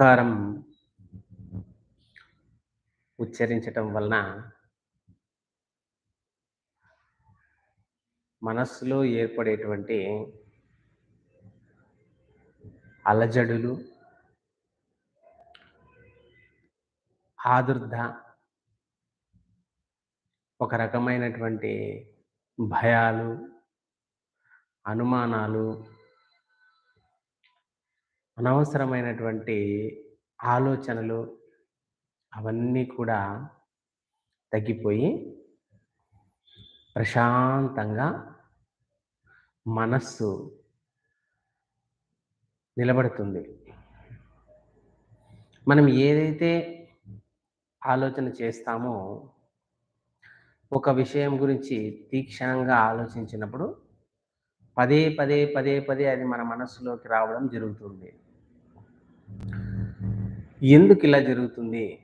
ఓంకారం ఉచ్చరించటం వలన మనస్సులో ఏర్పడేటువంటి అలజడులు ఆదుర్ద ఒక రకమైనటువంటి భయాలు అనుమానాలు అనవసరమైనటువంటి ఆలోచనలు అవన్నీ కూడా తగ్గిపోయి ప్రశాంతంగా మనస్సు నిలబడుతుంది. మనం ఏదైతే ఆలోచన చేస్తామో ఒక విషయం గురించి తీక్షణంగా ఆలోచించినప్పుడు పదే పదే పదే పదే అది మన మనస్సులోకి రావడం జరుగుతుంది. ఎందుకు ఇలా జరుగుతుంది?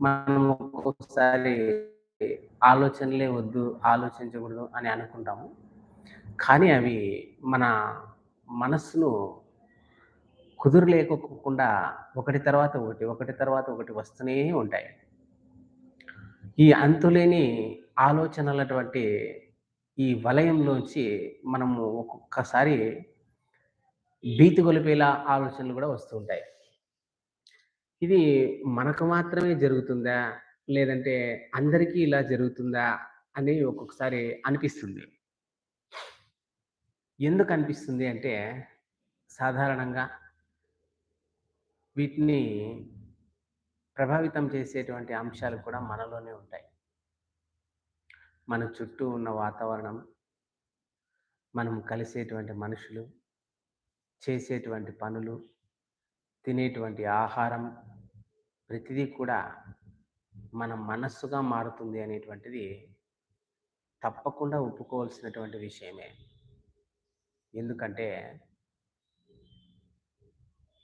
మనం ఒక్కొక్కసారి ఆలోచనలే వద్దు ఆలోచించకూడదు అని అనుకుంటాము. కానీ అవి మన మనస్సును కుదురలేకోకుండా ఒకటి తర్వాత ఒకటి ఒకటి తర్వాత ఒకటి వస్తూనే ఉంటాయి. ఈ అంతులేని ఆలోచనలటువంటి ఈ వలయంలోంచి మనము ఒక్కొక్కసారి భీతి గొలిపేలా ఆలోచనలు కూడా వస్తూ ఉంటాయి. ఇది మనకు మాత్రమే జరుగుతుందా? లేదంటే అందరికీ ఇలా జరుగుతుందా? అని ఒక్కొక్కసారి అనిపిస్తుంది. ఎందుకు అనిపిస్తుంది అంటే సాధారణంగా వీటిని ప్రభావితం చేసేటువంటి అంశాలు కూడా మనలోనే ఉంటాయి. మన చుట్టూ ఉన్న వాతావరణం మనం కలిసేటువంటి మనుషులు చేసేటువంటి పనులు తినేటువంటి ఆహారం ప్రతిదీ కూడా మన మనస్సుగా మారుతుంది అనేటువంటిది తప్పకుండా ఒప్పుకోవాల్సినటువంటి విషయమే. ఎందుకంటే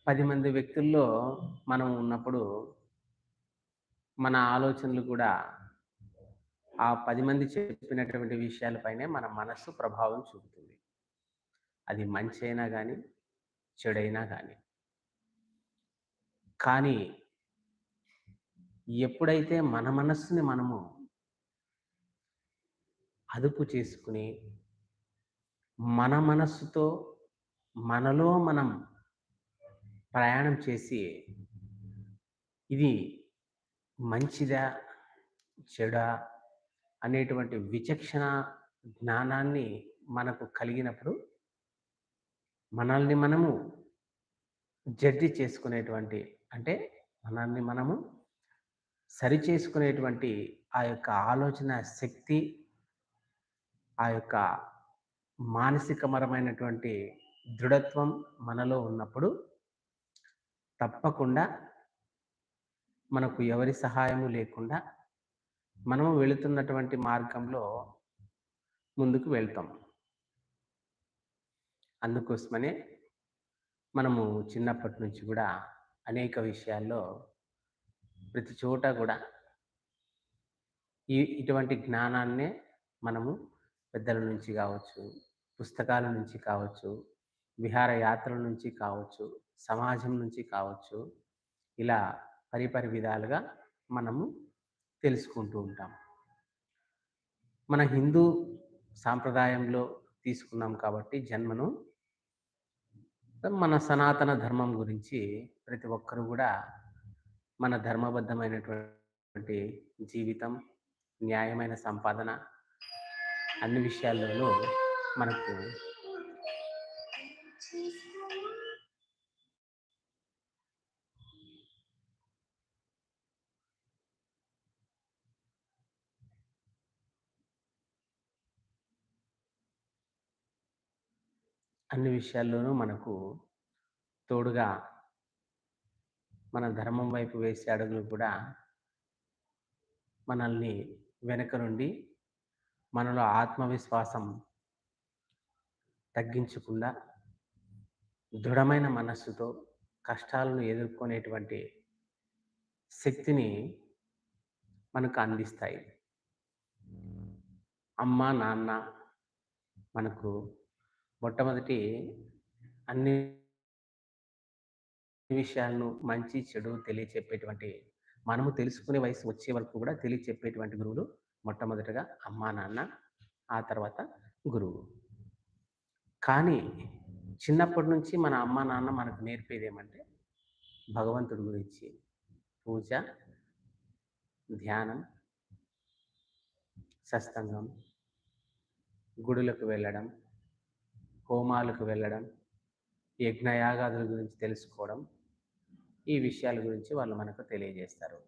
పది మంది వ్యక్తుల్లో మనం ఉన్నప్పుడు మన ఆలోచనలు కూడా ఆ పది మంది చెప్పినటువంటి విషయాలపైనే మన మనస్సు ప్రభావం చూపుతుంది. అది మంచి అయినా కానీ చెడైనా కానీ కానీ ఎప్పుడైతే మన మనస్సుని మనము అదుపు చేసుకుని మన మనస్సుతో మనలో మనం ప్రయాణం చేసి ఇది మంచిదా చెడా అనేటువంటి విచక్షణ జ్ఞానాన్ని మనకు కలిగినప్పుడు మనల్ని మనము జడ్జి చేసుకునేటువంటి అంటే మనల్ని మనము సరి చేసుకునేటువంటి ఆ యొక్క ఆలోచన శక్తి ఆ యొక్క మానసికమరమైనటువంటి దృఢత్వం మనలో ఉన్నప్పుడు తప్పకుండా మనకు ఎవరి సహాయము లేకుండా మనము వెళుతున్నటువంటి మార్గంలో ముందుకు వెళ్తాం. అందుకోసమనే మనము చిన్నప్పటి నుంచి కూడా అనేక విషయాల్లో ప్రతి చోట కూడా ఈ ఇటువంటి జ్ఞానాన్నే మనము పెద్దల నుంచి కావచ్చు పుస్తకాల నుంచి కావచ్చు విహారయాత్రల నుంచి కావచ్చు సమాజం నుంచి కావచ్చు ఇలా పరిపరి విధాలుగా మనము తెలుసుకుంటూ ఉంటాం. మన హిందూ సాంప్రదాయంలో తీసుకున్నాం కాబట్టి జన్మను మన సనాతన ధర్మం గురించి ప్రతి ఒక్కరు కూడా మన ధర్మబద్ధమైనటువంటి జీవితం న్యాయమైన సంపాదన అన్ని విషయాల్లోనూ మనకు అన్ని విషయాల్లోనూ మనకు తోడుగా మన ధర్మం వైపు వేసే అడుగులు కూడా మనల్ని వెనక నుండి మనలో ఆత్మవిశ్వాసం తగ్గించకుండా దృఢమైన మనస్సుతో కష్టాలను ఎదుర్కొనేటువంటి శక్తిని మనకు అందిస్తాయి. అమ్మ నాన్న మనకు మొట్టమొదటి అన్ని విషయాలను మంచి, చెడు తెలియచెప్పేటువంటి మనము తెలుసుకునే వయసు వచ్చే వరకు కూడా తెలియచెప్పేటువంటి గురువులు మొట్టమొదటగా అమ్మా, నాన్న, ఆ తర్వాత గురువు. కానీ చిన్నప్పటి నుంచి మన అమ్మా, నాన్న మనకు నేర్పేదేమంటే భగవంతుడి గురించి పూజ, ధ్యానం, సత్సంగం, గుడులకు వెళ్ళడం, హోమాలకు వెళ్ళడం, యజ్ఞయాగాదుల గురించి తెలుసుకోవడం, ఈ విషయాల గురించి వాళ్ళు మనకు తెలియజేస్తారు.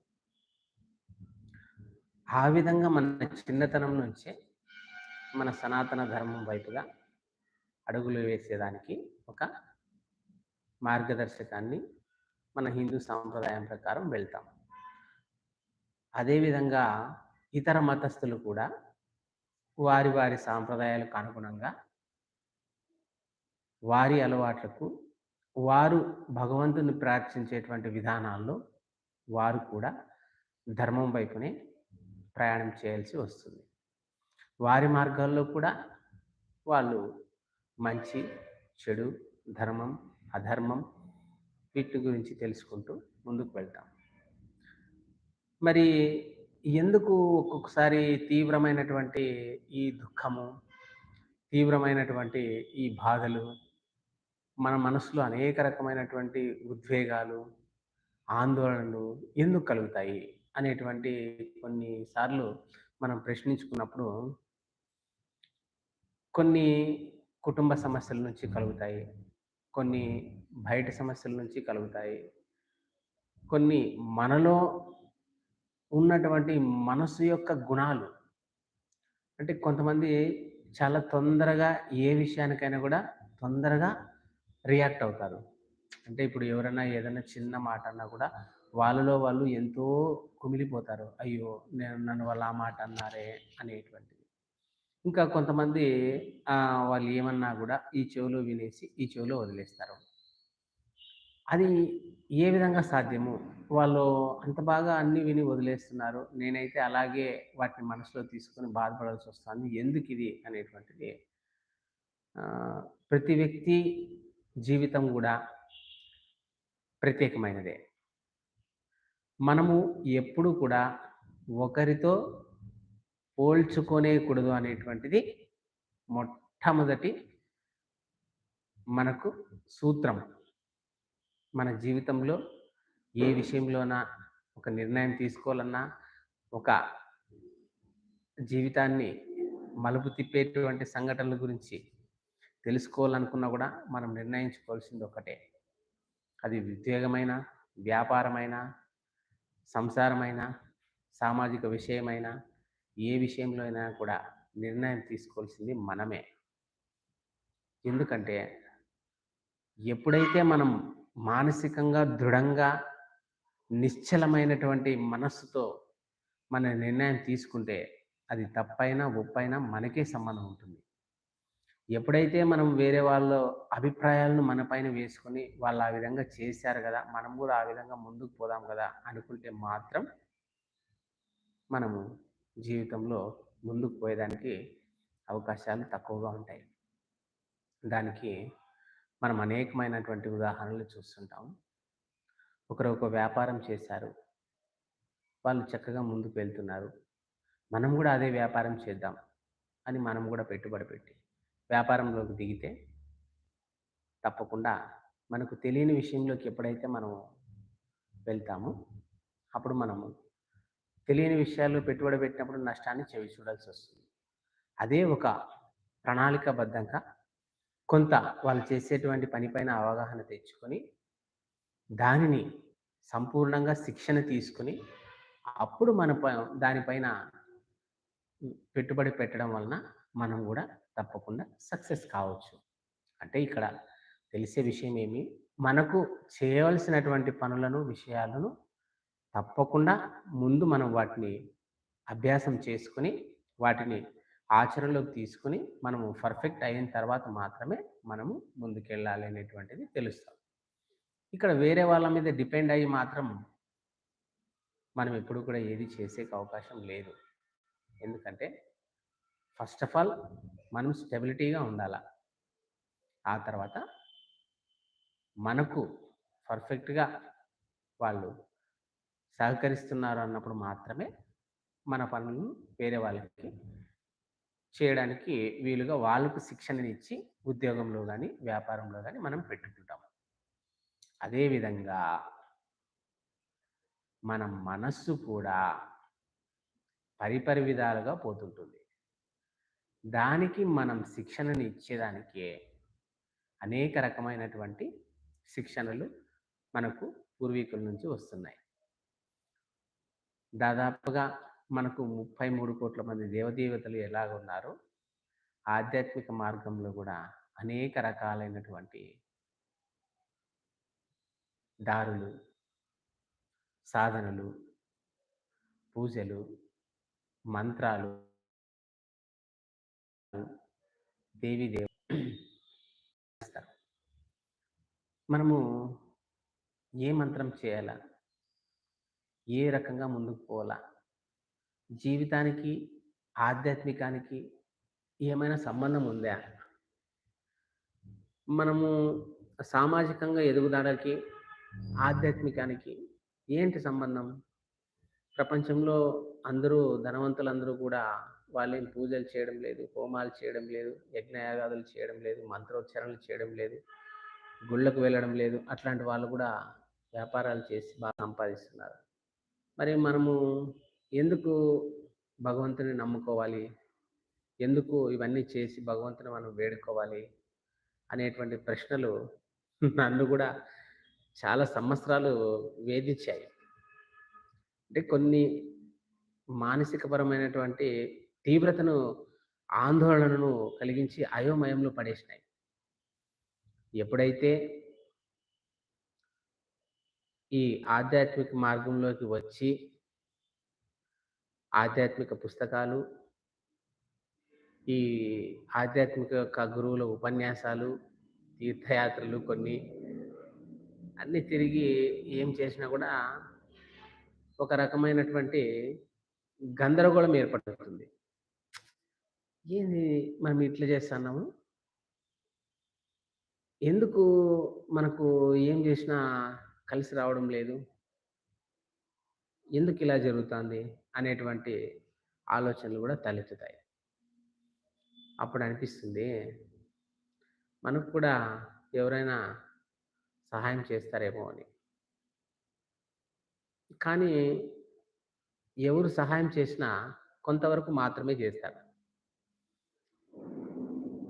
ఆ విధంగా మన చిన్నతనం నుంచే మన సనాతన ధర్మం వైపుగా అడుగులు వేసేదానికి ఒక మార్గదర్శకాన్ని మన హిందూ సాంప్రదాయం ప్రకారం వెళ్తాం. అదేవిధంగా ఇతర మతస్థులు కూడా వారి వారి సాంప్రదాయాలకు అనుగుణంగా వారి అలవాట్లకు వారు భగవంతుని ప్రార్థించేటువంటి విధానాల్లో వారు కూడా ధర్మం వైపునే ప్రయాణం చేయాల్సి వస్తుంది. వారి మార్గాల్లో కూడా వాళ్ళు మంచి, చెడు, ధర్మం, అధర్మం వీటి గురించి తెలుసుకుంటూ ముందుకు వెళ్తాం. మరి ఎందుకు ఒక్కొక్కసారి తీవ్రమైనటువంటి ఈ దుఃఖము, తీవ్రమైనటువంటి ఈ బాధలు, మన మనసులో అనేక రకమైనటువంటి ఉద్వేగాలు, ఆందోళనలు ఎందుకు కలుగుతాయి? అనేటువంటి కొన్ని సార్లు మనం ప్రశ్నించుకున్నప్పుడు కొన్ని కుటుంబ సమస్యల నుంచి కలుగుతాయి. కొన్ని బయట సమస్యల నుంచి కలుగుతాయి. కొన్ని మనలో ఉన్నటువంటి మనసు యొక్క గుణాలు. అంటే కొంతమంది చాలా తొందరగా ఏ విషయానికైనా కూడా తొందరగా రియాక్ట్ అవుతారు. అంటే ఇప్పుడు ఎవరైనా ఏదైనా చిన్న మాట అన్నా కూడా వాళ్ళలో వాళ్ళు ఎంతో కుమిలిపోతారు. అయ్యో! నేను నన్ను వాళ్ళు ఆ మాట అన్నారే అనేటువంటిది. ఇంకా కొంతమంది వాళ్ళు ఏమన్నా కూడా ఈ చెవిలో వినేసి ఈ చెవిలో వదిలేస్తారు. అది ఏ విధంగా సాధ్యము? వాళ్ళు అంత బాగా అన్నీ విని వదిలేస్తున్నారు. నేనైతే అలాగే వాటిని మనసులో తీసుకొని బాధపడాల్సొస్తాంది. ఎందుకిది అనేటువంటిది ఆహ్, ప్రతి వ్యక్తి జీవితం కూడా ప్రత్యేకమైనదే. మనము ఎప్పుడు కూడా ఒకరితో పోల్చుకోనేకూడదు అనేటువంటిది మొట్టమొదటి మనకు సూత్రం. మన జీవితంలో ఏ విషయంలోనా ఒక నిర్ణయం తీసుకోవాలన్నా, ఒక జీవితాన్ని మలుపు తిప్పేటువంటి సంఘటనల గురించి తెలుసుకోవాలనుకున్నా కూడా మనం నిర్ణయించుకోవాల్సింది ఒకటే. అది ఉద్యోగమైనా, వ్యాపారమైనా, సంసారమైనా, సామాజిక విషయమైనా, ఏ విషయంలో అయినా కూడా నిర్ణయం తీసుకోవాల్సింది మనమే. ఎందుకంటే ఎప్పుడైతే మనం మానసికంగా దృఢంగా, నిశ్చలమైనటువంటి మనస్సుతో మన నిర్ణయం తీసుకుంటే అది తప్పైనా, ఒప్పైనా మనకే సంబంధం ఉంటుంది. ఎప్పుడైతే మనం వేరే వాళ్ళ అభిప్రాయాలను మన పైన వేసుకొని వాళ్ళు ఆ విధంగా చేశారు కదా మనం కూడా ఆ విధంగా ముందుకు పోదాం కదా అనుకుంటే మాత్రం మనము జీవితంలో ముందుకు పోయేదానికి అవకాశాలు తక్కువగా ఉంటాయి. దానికి మనం అనేకమైనటువంటి ఉదాహరణలు చూస్తుంటాం. ఒకరు ఒక వ్యాపారం చేశారు. వాళ్ళు చక్కగా ముందుకు వెళ్తున్నారు. మనం కూడా అదే వ్యాపారం చేద్దాం అని మనం కూడా పెట్టుబడి పెట్టి వ్యాపారంలోకి దిగితే తప్పకుండా మనకు తెలియని విషయంలోకి ఎప్పుడైతే మనం వెళ్తామో అప్పుడు మనము తెలియని విషయాల్లో పెట్టుబడి పెట్టినప్పుడు నష్టాన్ని చవి చూడాల్సొస్తుంది. అదే ఒక ప్రణాళికబద్ధంగా కొంత వాళ్ళు చేసేటువంటి పనిపైన అవగాహన తెచ్చుకొని, దానిని సంపూర్ణంగా శిక్షణ తీసుకొని, అప్పుడు మన ప దానిపైన పెట్టుబడి పెట్టడం వలన మనం కూడా తప్పకుండా సక్సెస్ కావచ్చు. అంటే ఇక్కడ తెలిసే విషయం ఏమి, మనకు చేయవలసినటువంటి పనులను, విషయాలను తప్పకుండా ముందు మనం వాటిని అభ్యాసం చేసుకొని, వాటిని ఆచరణలోకి తీసుకొని, మనము పర్ఫెక్ట్ అయిన తర్వాత మాత్రమే మనము ముందుకెళ్ళాలి అనేటువంటిది తెలుస్తాం. ఇక్కడ వేరే వాళ్ళ మీద డిపెండ్ అయ్యి మాత్రం మనం ఎప్పుడు కూడా ఏది చేసేకి అవకాశం లేదు. ఎందుకంటే ఫస్ట్ ఆఫ్ ఆల్ మనం స్టెబిలిటీగా ఉండాల. ఆ తర్వాత మనకు పర్ఫెక్ట్‌గా వాళ్ళు సహకరిస్తున్నారు అన్నప్పుడు మాత్రమే మన పనులను వేరే వాళ్ళకి చేయడానికి వీలుగా వాళ్ళకు శిక్షణనిచ్చి ఉద్యోగంలో కానీ వ్యాపారంలో కానీ మనం పెట్టుకుంటాం. అదేవిధంగా మన మనస్సు కూడా పరిపరి విధాలుగా పోతుంటుంది. దానికి మనం శిక్షణను ఇచ్చేదానికే అనేక రకమైనటువంటి శిక్షణలు మనకు పూర్వీకుల నుంచి వస్తున్నాయి. దాదాపుగా మనకు ముప్పై మూడు కోట్ల మంది దేవదేవతలు ఎలాగున్నారో, ఆధ్యాత్మిక మార్గంలో కూడా అనేక రకాలైనటువంటి దారులు, సాధనలు, పూజలు, మంత్రాలు దేవి దేవ మనము ఏ మంత్రం చేయాలా? ఏ రకంగా ముందుకు పోవాలా? జీవితానికి, ఆధ్యాత్మికానికి ఏమైనా సంబంధం ఉందా? మనము సామాజికంగా ఎదుగుదలకి, ఆధ్యాత్మికానికి ఏంటి సంబంధం? ప్రపంచంలో అందరూ ధనవంతులందరూ కూడా వాళ్ళేం పూజలు చేయడం లేదు, హోమాలు చేయడం లేదు, యజ్ఞయాగాదులు చేయడం లేదు, మంత్రోచ్చారణలు చేయడం లేదు, గుళ్ళకు వెళ్ళడం లేదు. అట్లాంటి వాళ్ళు కూడా వ్యాపారాలు చేసి బాగా సంపాదిస్తున్నారు. మరి మనము ఎందుకు భగవంతుని నమ్ముకోవాలి? ఎందుకు ఇవన్నీ చేసి భగవంతుని మనం వేడుకోవాలి? అనేటువంటి ప్రశ్నలు నన్ను గూడా చాలా సంవత్సరాలు వేధించాయి. అంటే కొన్ని మానసికపరమైనటువంటి తీవ్రతను, ఆందోళనను కలిగించి అయోమయంలో పడేసినాయి. ఎప్పుడైతే ఈ ఆధ్యాత్మిక మార్గంలోకి వచ్చి ఆధ్యాత్మిక పుస్తకాలు, ఈ ఆధ్యాత్మిక యొక్క గురువుల ఉపన్యాసాలు, తీర్థయాత్రలు కొన్ని అన్నీ తిరిగి ఏం చేసినా కూడా ఒక రకమైనటువంటి గందరగోళం ఏర్పడుతుంది. ఏంది మనం ఇట్లా చేస్తున్నాము ఎందుకు మనకు ఏం చేసినా కలిసి రావడం లేదు? ఎందుకు ఇలా జరుగుతుంది అనేటువంటి ఆలోచనలు కూడా తలెత్తుతాయి. అప్పుడు అనిపిస్తుంది మనకు కూడా ఎవరైనా సహాయం చేస్తారేమో అని. కానీ ఎవరు సహాయం చేసినా కొంతవరకు మాత్రమే చేస్తారు.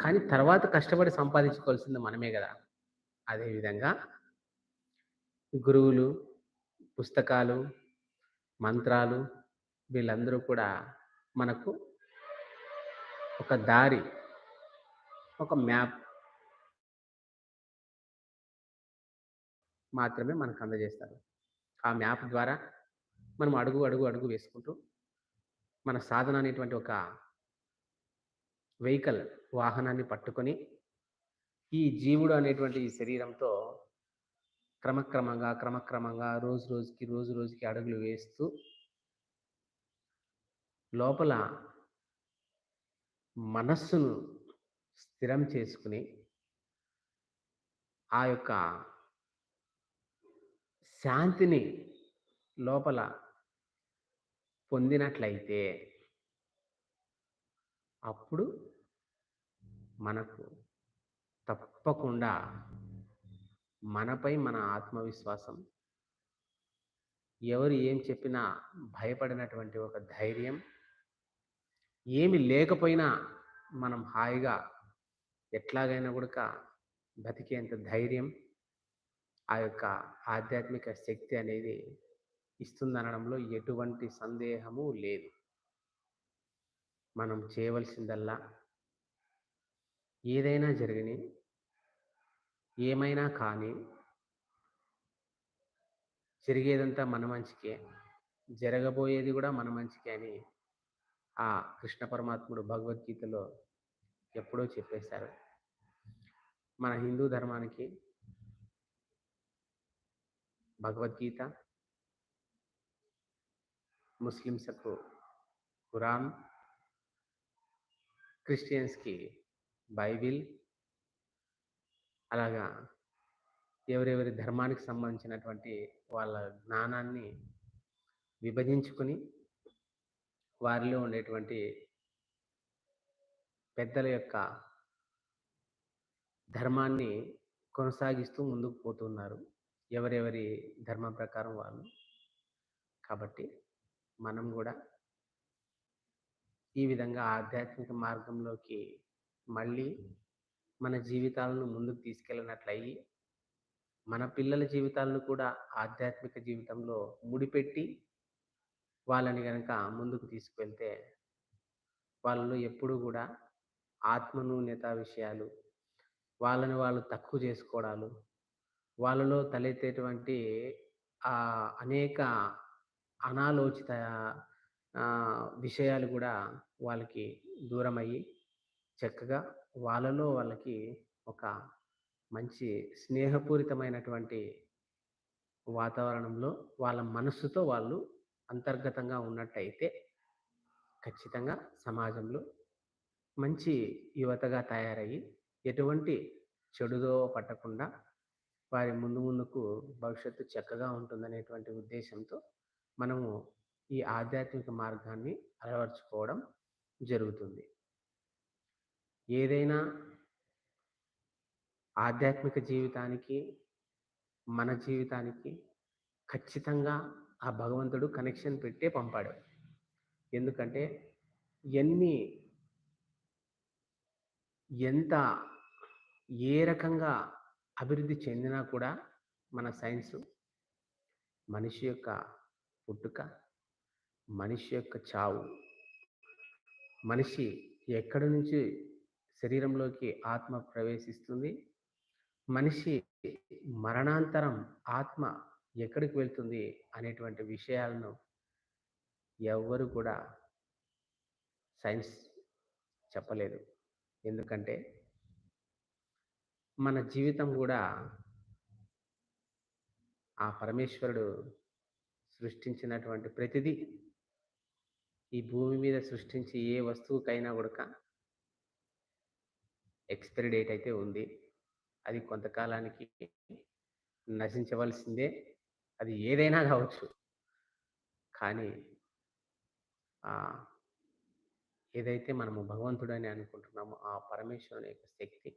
కానీ తర్వాత కష్టపడి సంపాదించుకోవాల్సింది మనమే కదా అదేవిధంగా గురువులు, పుస్తకాలు, మంత్రాలు వీళ్ళందరూ కూడా మనకు ఒక దారి, ఒక మ్యాప్ మాత్రమే మనకు అందజేస్తారు. ఆ మ్యాప్ ద్వారా మనం అడుగు, అడుగు, అడుగు వేసుకుంటూ మన సాధన అనేటువంటి ఒక వెహికల్ వాహనాన్ని పట్టుకొని ఈ జీవుడు అనేటువంటి ఈ శరీరంతో క్రమక్రమంగా, క్రమక్రమంగా రోజు రోజుకి, రోజు రోజుకి అడుగులు వేస్తూ లోపల మనస్సును స్థిరం చేసుకొని ఆ యొక్క శాంతిని లోపల పొందినట్లయితే అప్పుడు మనకు తప్పకుండా మనపై మన ఆత్మవిశ్వాసం ఎవరు ఏం చెప్పినా భయపడినటువంటి ఒక ధైర్యం ఏమి లేకపోయినా మనం హాయిగా ఎట్లాగైనా గూడక బతికేంత ధైర్యం ఆ యొక్క ఆధ్యాత్మిక శక్తి అనేది ఇస్తుందనడంలో ఎటువంటి సందేహము లేదు. మనం చేయవలసిందల్లా ఏదైనా జరగని, ఏమైనా కానీ జరిగేదంతా మన మంచికే, జరగబోయేది కూడా మన మంచికే అని ఆ కృష్ణ పరమాత్ముడు భగవద్గీతలో ఎప్పుడో చెప్పేశారు. మన హిందూ ధర్మానికి భగవద్గీత ముస్లిమ్స్‌కు ఖురాన్ క్రిస్టియన్స్‌కి బైబిల్ అలాగా ఎవరెవరి ధర్మానికి సంబంధించినటువంటి వాళ్ళ జ్ఞానాన్ని విభజించుకొని వారిలో ఉండేటువంటి పెద్దల యొక్క ధర్మాన్ని కొనసాగిస్తూ ముందుకు పోతున్నారు ఎవరెవరి ధర్మ ప్రకారం వాళ్ళు. కాబట్టి మనం కూడా ఈ విధంగా ఆధ్యాత్మిక మార్గంలోకి మళ్ళీ మన జీవితాలను ముందుకు తీసుకెళ్ళినట్లయి మన పిల్లల జీవితాలను కూడా ఆధ్యాత్మిక జీవితంలో ముడిపెట్టి వాళ్ళని కనుక ముందుకు తీసుకువెళ్తే వాళ్ళలో ఎప్పుడూ కూడా ఆత్మనూన్యత విషయాలు వాళ్ళని వాళ్ళు తక్కువ చేసుకోవడాలు వాళ్ళలో తలెత్తేటువంటి అనేక అనాలోచిత విషయాలు కూడా వాళ్ళకి దూరమయ్యి చక్కగా వాళ్ళలో వాళ్ళకి ఒక మంచి స్నేహపూరితమైనటువంటి వాతావరణంలో వాళ్ళ మనస్సుతో వాళ్ళు అంతర్గతంగా ఉన్నట్టయితే ఖచ్చితంగా సమాజంలో మంచి యువతగా తయారయ్యి ఎటువంటి చెడుదో పట్టకుండా వారి ముందు ముందుకు భవిష్యత్తు చక్కగా ఉంటుందనేటువంటి ఉద్దేశంతో మనము ఈ ఆధ్యాత్మిక మార్గాన్ని అలవర్చుకోవడం జరుగుతుంది. ఏదైనా ఆధ్యాత్మిక జీవితానికి మన జీవితానికి ఖచ్చితంగా ఆ భగవంతుడు కనెక్షన్ పెట్టే పంపాడు. ఎందుకంటే ఎన్ని ఎంత ఏ రకంగా అభివృద్ధి చెందినా కూడా మన సైన్స్ మనిషి యొక్క పుట్టుక మనిషి యొక్క చావు మనిషి ఎక్కడి నుంచి శరీరంలోకి ఆత్మ ప్రవేశిస్తుంది. మనిషి మరణాంతరం ఆత్మ ఎక్కడికి వెళ్తుంది అనేటువంటి విషయాలను ఎవ్వరు కూడా సైన్స్ చెప్పలేదు. ఎందుకంటే మన జీవితం కూడా ఆ పరమేశ్వరుడు సృష్టించినటువంటి ప్రతిదీ ఈ భూమి మీద సృష్టించి ఏ వస్తువుకైనా కూడా ఎక్స్పైరీ డేట్ అయితే ఉంది. అది కొంతకాలానికి నశించవలసిందే. అది ఏదైనా కావచ్చు. కానీ ఏదైతే మనము భగవంతుడని అనుకుంటున్నామో ఆ పరమేశ్వరుని యొక్క శక్తి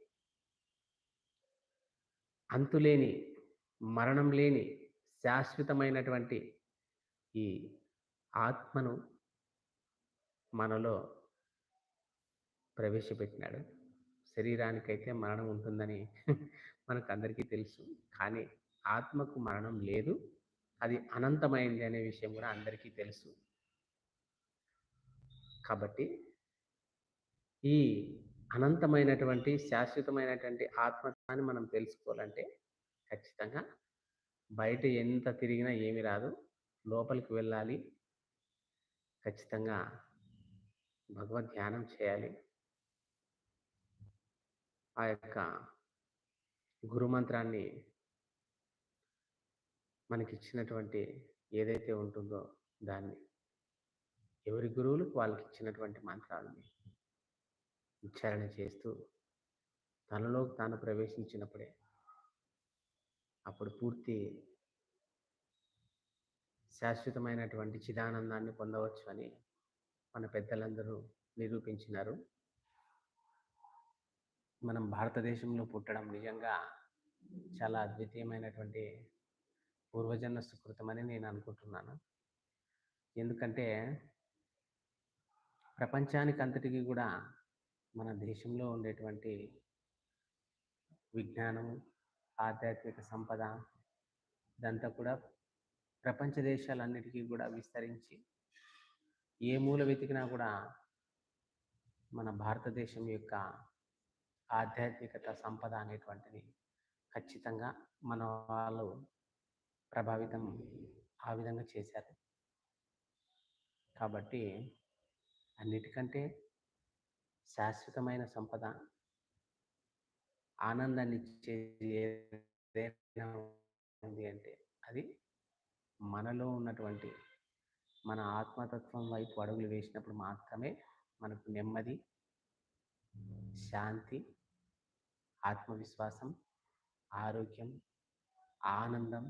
అంతులేని మరణం లేని శాశ్వతమైనటువంటి ఈ ఆత్మను మనలో ప్రవేశపెట్టినాడు. శరీరానికైతే మరణం ఉంటుందని మనకు అందరికీ తెలుసు. కానీ ఆత్మకు మరణం లేదు. అది అనంతమైంది అనే విషయం కూడా అందరికీ తెలుసు. కాబట్టి ఈ అనంతమైనటువంటి శాశ్వతమైనటువంటి ఆత్మత్వాన్ని మనం తెలుసుకోవాలంటే ఖచ్చితంగా బయట ఎంత తిరిగినా ఏమి రాదు. లోపలికి వెళ్ళాలి. ఖచ్చితంగా భగవద్ ధ్యానం చేయాలి. ఆ యొక్క గురుమంత్రాన్ని మనకిచ్చినటువంటి ఏదైతే ఉంటుందో దాన్ని. ఎవరి గురువులకు వాళ్ళకి ఇచ్చినటువంటి మంత్రాలని ఉచ్చారణ చేస్తూ తనలో తాను ప్రవేశించినప్పుడే అప్పుడు పూర్తి శాశ్వతమైనటువంటి చిదానందాన్ని పొందవచ్చు అని మన పెద్దలందరూ నిరూపించినారు. మనం భారతదేశంలో పుట్టడం నిజంగా చాలా అద్వితీయమైనటువంటి పూర్వజన్మ సుకృతమని నేను అనుకుంటున్నాను. ఎందుకంటే ప్రపంచానికి అంతటికీ కూడా మన దేశంలో ఉండేటువంటి విజ్ఞానం ఆధ్యాత్మిక సంపద ఇదంతా కూడా ప్రపంచ దేశాలన్నిటికీ కూడా విస్తరించి ఏ మూల వెతికినా కూడా మన భారతదేశం యొక్క ఆధ్యాత్మికత సంపద అనేటువంటిది ఖచ్చితంగా మన వాళ్ళు ప్రభావితం ఆ విధంగా చేశారు. కాబట్టి అన్నిటికంటే శాశ్వతమైన సంపద ఆనందాన్ని ఇచ్చేది ఏదైనా ఉంది అంటే అది మనలో ఉన్నటువంటి మన ఆత్మతత్వం వైపు అడుగులు వేసినప్పుడు మాత్రమే మనకు నెమ్మది శాంతి ఆత్మవిశ్వాసం ఆరోగ్యం ఆనందం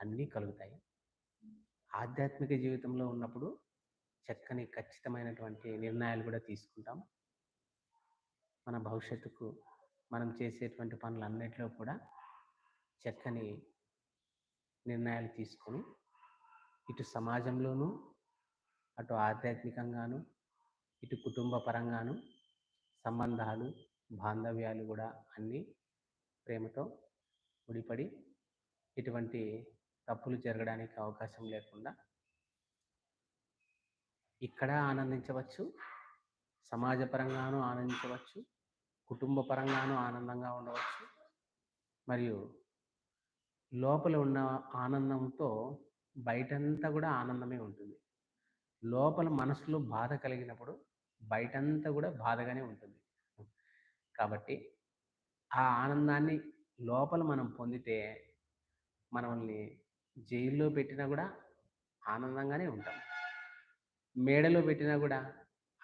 అన్నీ కలుగుతాయి. ఆధ్యాత్మిక జీవితంలో ఉన్నప్పుడు చక్కని ఖచ్చితమైనటువంటి నిర్ణయాలు కూడా తీసుకుంటాం. మన భవిష్యత్తుకు మనం చేసేటువంటి పనులన్నిటిలో కూడా చక్కని నిర్ణయాలు తీసుకొని ఇటు సమాజంలోనూ అటు ఆధ్యాత్మికంగాను ఇటు కుటుంబ పరంగాను సంబంధాలు బాంధవ్యాలు కూడా అన్నీ ప్రేమతో ముడిపడి ఇటువంటి తప్పులు జరగడానికి అవకాశం లేకుండా ఇక్కడ ఆనందించవచ్చు సమాజపరంగానూ ఆనందించవచ్చు కుటుంబ పరంగానూ ఆనందంగా ఉండవచ్చు. మరియు లోపల ఉన్న ఆనందంతో బయటంతా కూడా ఆనందమే ఉంటుంది. లోపల మనసులో బాధ కలిగినప్పుడు బయటంతా కూడా బాధగానే ఉంటుంది. కాబట్టి ఆ ఆనందాన్ని లోపల మనం పొందితే మనల్ని జైల్లో పెట్టినా కూడా ఆనందంగానే ఉంటాం. మేడలో పెట్టినా కూడా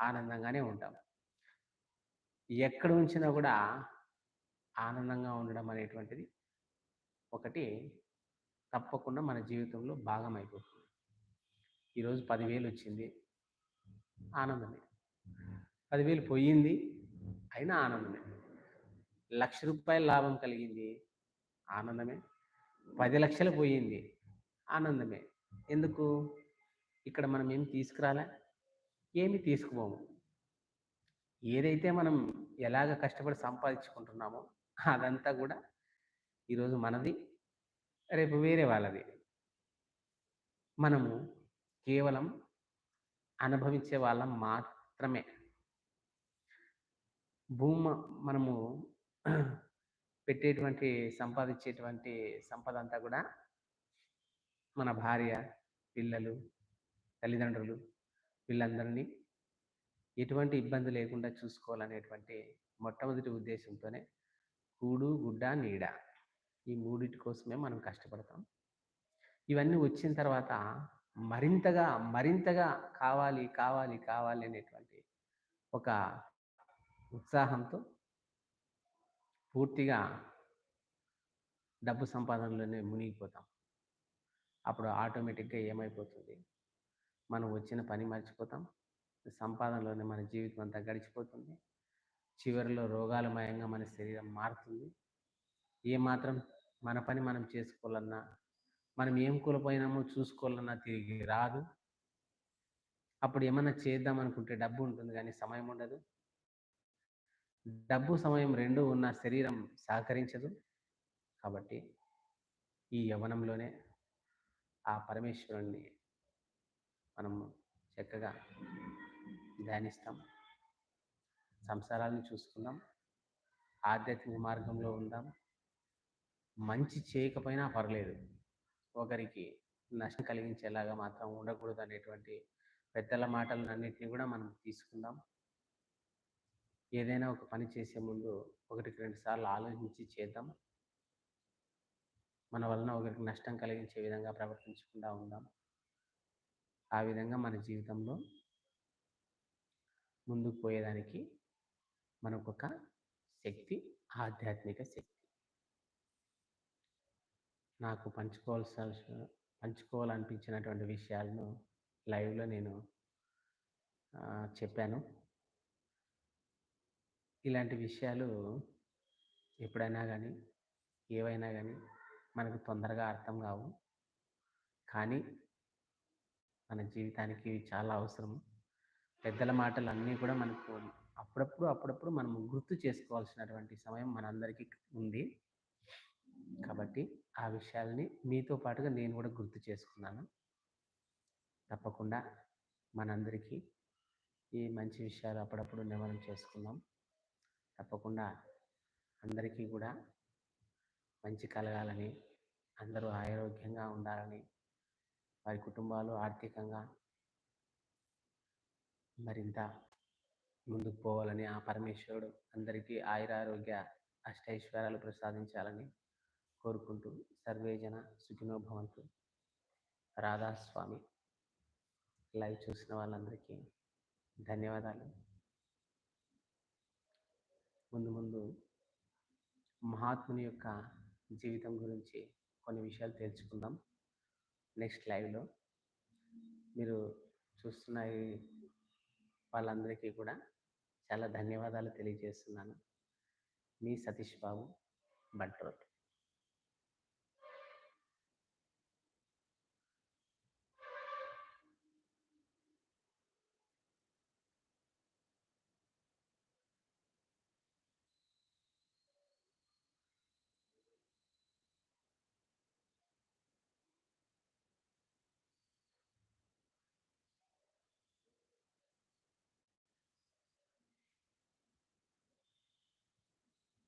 ఆనందంగానే ఉంటాం. ఎక్కడ ఉంచినా కూడా ఆనందంగా ఉండడం అనేటువంటిది ఒకటి తప్పకుండా మన జీవితంలో భాగం అయిపోతుంది. ఈరోజు పదివేలు వచ్చింది. ఆనందమే. పదివేలు పోయింది. అయినా ఆనందమే. లక్ష రూపాయల లాభం కలిగింది ఆనందమే. పది లక్షలు పోయింది ఆనందమే. ఎందుకు? ఇక్కడ మనం ఏం తీసుకురాలే? ఏమి తీసుకుపోము? ఏదైతే మనం ఎలాగ కష్టపడి సంపాదించుకుంటున్నామో అదంతా కూడా ఈరోజు మనది రేపు వేరే వాళ్ళది. మనము కేవలం అనుభవించే వాళ్ళం మాత్రమే. భూమి మనము పెట్టేటువంటి సంపాదించేటువంటి సంపద అంతా కూడా మన భార్య పిల్లలు తల్లిదండ్రులు వీళ్ళందరినీ ఎటువంటి ఇబ్బంది లేకుండా చూసుకోవాలనేటువంటి మొట్టమొదటి ఉద్దేశంతోనే కూడు గుడ్డ నీడ ఈ మూడిటి కోసమే మనం కష్టపడతాం. ఇవన్నీ వచ్చిన తర్వాత మరింతగా మరింతగా కావాలి కావాలి కావాలి అనేటువంటి ఒక ఉత్సాహంతో పూర్తిగా డబ్బు సంపాదనలోనే మునిగిపోతాం. అప్పుడు ఆటోమేటిక్గా ఏమైపోతుంది? మనం వచ్చిన పని మర్చిపోతాం. సంపాదనలోనే మన జీవితం అంతా గడిచిపోతుంది. చివరిలో రోగాలమయంగా మన శరీరం మారుతుంది. ఏమాత్రం మన పని మనం చేసుకోవాలన్నా మనం ఏం కోల్పోయినామో చూసుకోవాలన్నా తిరిగి రాదు. అప్పుడు ఏమన్నా చేద్దాం అనుకుంటే డబ్బు ఉంటుంది కానీ సమయం ఉండదు. డబ్బు సమయం రెండు ఉన్న శరీరం సహకరించదు. కాబట్టి ఈ యవనంలోనే ఆ పరమేశ్వరుణ్ణి మనము చక్కగా ధ్యానిస్తాం. సంసారాలను చూసుకుందాం. ఆధ్యాత్మిక మార్గంలో ఉందాం. మంచి చేయకపోయినా పర్లేదు. ఒకరికి నష్టం కలిగించేలాగా మాత్రం ఉండకూడదు అనేటువంటి పెద్దల మాటలన్నింటినీ కూడా మనం తీసుకుందాం. ఏదైనా ఒక పని చేసే ముందు ఒకటికి రెండు సార్లు ఆలోచించి చేద్దాం. మన వలన ఒకరికి నష్టం కలిగించే విధంగా ప్రవర్తించకుండా ఉందాం. ఆ విధంగా మన జీవితంలో ముందుకు పోయేదానికి మనకొక శక్తి ఆధ్యాత్మిక శక్తి. నాకు పంచుకోవాల్సిన పంచుకోవాలనిపించినటువంటి విషయాలను లైవ్లో నేను చెప్పాను. ఇలాంటి విషయాలు ఎప్పుడైనా కానీ ఏవైనా కానీ మనకు తొందరగా అర్థం కావు. కానీ మన జీవితానికి చాలా అవసరం. పెద్దల మాటలు అన్నీ కూడా మనకు అప్పుడప్పుడు అప్పుడప్పుడు మనం గుర్తు చేసుకోవాల్సినటువంటి సమయం మనందరికీ ఉంది. కాబట్టి ఆ విషయాల్ని మీతో పాటుగా నేను కూడా గుర్తు చేసుకున్నాను. తప్పకుండా మనందరికీ ఈ మంచి విషయాలు అప్పుడప్పుడు నిమనం చేసుకుందాం. తప్పకుండా అందరికీ కూడా మంచి కలగాలని అందరూ ఆరోగ్యంగా ఉండాలని వారి కుటుంబాలు ఆర్థికంగా మరింత ముందుకు పోవాలని ఆ పరమేశ్వరుడు అందరికీ ఆయురారోగ్య అష్టైశ్వర్యాలు ప్రసాదించాలని కోరుకుంటూ సర్వేజన సుఖినోభవంతు. రాధాస్వామి లైవ్ చూసిన వాళ్ళందరికీ ధన్యవాదాలు. ముందు ముందు మహాత్ముని యొక్క జీవితం గురించి కొన్ని విషయాలు తెలుసుకుందాం. నెక్స్ట్ లైవ్లో మీరు చూస్తున్న వాళ్ళందరికీ కూడా చాలా ధన్యవాదాలు తెలియజేస్తున్నాను. మీ సతీష్ బాబు బంట్రోత్